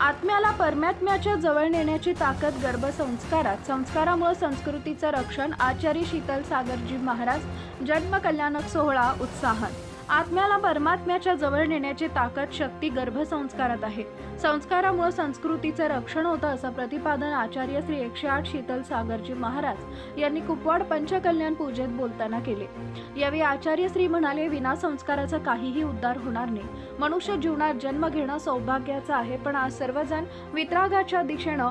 आत्म्याला परमात्म्याच्या जवळ नेण्याची ताकद गर्भसंस्कारात संस्कारामुळे संस्कृतीचं रक्षण आचार्य शीतल सागरजी महाराज जन्मकल्याणक सोहळा उत्साहात. आत्म्याला परमात्म्याच्या जवळ नेण्याची ताकद शक्ती गर्भसंस्कारात आहे. संस्कारामुळे संस्कृतीचं रक्षण होतं असं प्रतिपादन आचार्य श्री एकशे आठ शीतल सागरजी महाराज यांनी कुपवाड पंचकल्याण पूजेत बोलताना केले. यावेळी आचार्य श्री म्हणाले विना संस्काराचा काहीही उद्धार होणार नाही. मनुष्य जीवनात जन्म घेणं सौभाग्याचं आहे पण आज सर्वजण वित्रागाच्या दिशेनं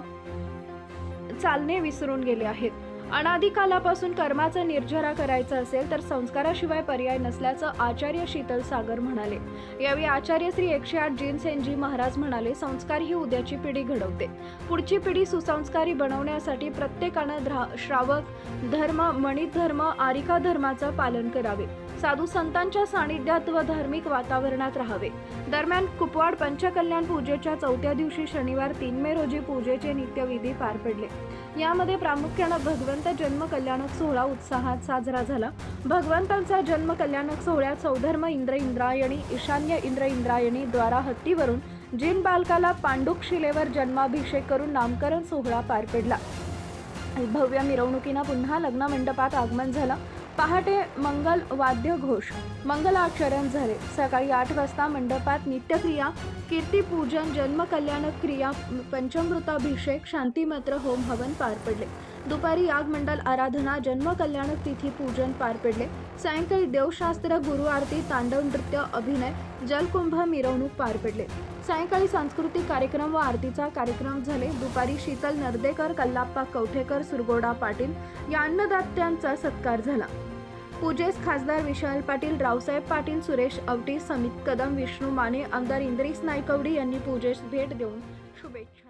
चालणे विसरून गेले आहेत. अनादिकालापासून कर्माचा निर्जरा करायचा असेल तर संस्काराशिवाय पर्याय नसल्याचं आचार्य शीतल सागर म्हणाले. यावेळी आचार्य श्री एकशे आठ जिनसेनजी महाराज म्हणाले संस्कार ही उद्याची पिढी घडवते. पुढची पिढी सुसंस्कारी बनवण्यासाठी प्रत्येकानं श्रावक धर्म मणित धर्म आरिका धर्माचं पालन करावे. साधू संतांच्या सानिध्यात व धार्मिक वातावरणात राहावे. दरम्यान कुपवाड पंचकल्याण पूजेच्या चौथ्या दिवशी शनिवार तीन मे रोजी पूजेचे नित्यविधी पार पडले. यामध्ये प्रामुख्यानं भगवंत जन्म कल्याणक सोहळा उत्साहात साजरा झाला. भगवंतांचा जन्म कल्याणक सोहळ्यात सौधर्म इंद्र इंद्रायणी ईशान्य इंद्र इंद्रायणी द्वारा हत्तीवरून जिन बालकाला पांडुक शिलेवर जन्माभिषेक करून नामकरण सोहळा पार पडला. भव्य मिरवणुकीनं पुन्हा लग्न मंडपात आगमन झालं. पहाटे मंगल वाद्य घोष मंगलाचरण झाले. सकाळी आठ वाजता मंडपात नित्यक्रिया कीर्तीपूजन जन्मकल्याणक क्रिया पंचमृताभिषेक शांतीमत्र होम हवन पार पडले. दुपारी यागमंडल आराधना जन्मकल्याणक तिथी पूजन पार पडले. सायंकाळी देवशास्त्र गुरु आरती तांडव नृत्य अभिनय जलकुंभ मिरवणूक पार पडले. सायंकाळी सांस्कृतिक कार्यक्रम व आरतीचा कार्यक्रम झाले. दुपारी शीतल नर्देकर कल्लाप्पा कवठेकर सुरगोडा पाटील या अन्नदात्यांचा सत्कार झाला. पूजेस खासदार विशाल पाटील रावसाहेब पाटील सुरेश अवटी समित कदम विष्णू माने आमदार इंद्रिस नायकवडी यांनी पूजेस भेट देऊन शुभेच्छा